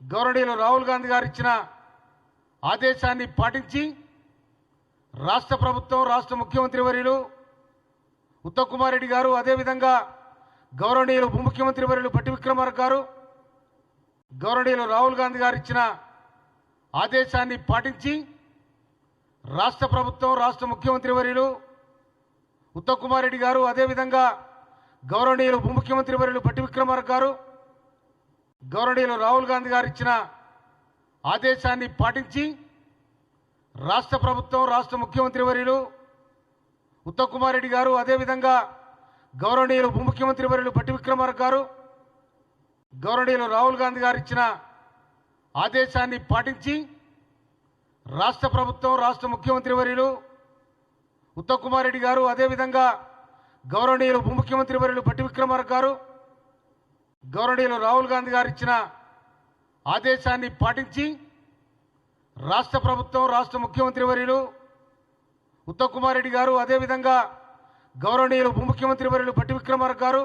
గౌరవనీయులు రాహుల్ గాంధీ గారు ఇచ్చిన ఆదేశాన్ని పాటించి రాష్ట్ర ప్రభుత్వం రాష్ట్ర ముఖ్యమంత్రి వర్యులు ఉత్తమ్ కుమార్ రెడ్డి గారు అదేవిధంగా గౌరవనీయులు ఉప ముఖ్యమంత్రి వర్యులు పట్టి విక్రమార్క గారు గౌరవనీయులు రాహుల్ గాంధీ గారు ఇచ్చిన ఆదేశాన్ని పాటించి రాష్ట్ర ప్రభుత్వం రాష్ట్ర ముఖ్యమంత్రి వర్యులు ఉత్తమ్ కుమార్ రెడ్డి గారు అదేవిధంగా గౌరవనీయులు ఉప ముఖ్యమంత్రి వర్యులు పట్టి విక్రమార్క గారు గౌరవనీయులు రాహుల్ గాంధీ గారు ఇచ్చిన ఆదేశాన్ని పాటించి రాష్ట్ర ప్రభుత్వం రాష్ట్ర ముఖ్యమంత్రి వర్యులు ఉత్తమ్ కుమార్ రెడ్డి గారు అదేవిధంగా గౌరవనీయులు ఉప ముఖ్యమంత్రి వర్యులు పట్టి విక్రమార్క గారు గౌరవనీయులు రాహుల్ గాంధీ గారు ఇచ్చిన ఆదేశాన్ని పాటించి రాష్ట్ర ప్రభుత్వం రాష్ట్ర ముఖ్యమంత్రి వర్యులు ఉత్తమ్ కుమార్ రెడ్డి గారు అదేవిధంగా గౌరవనీయులు ఉప ముఖ్యమంత్రి వర్యులు పట్టి విక్రమార్క గారు గౌరవనీయులు రాహుల్ గాంధీ గారు ఇచ్చిన ఆదేశాన్ని పాటించి రాష్ట్ర ప్రభుత్వం రాష్ట్ర ముఖ్యమంత్రి వర్యులు ఉత్తమ్ కుమార్ రెడ్డి గారు అదేవిధంగా గౌరవనీయులు ఉప ముఖ్యమంత్రి వర్యులు పట్టి విక్రమార్క గారు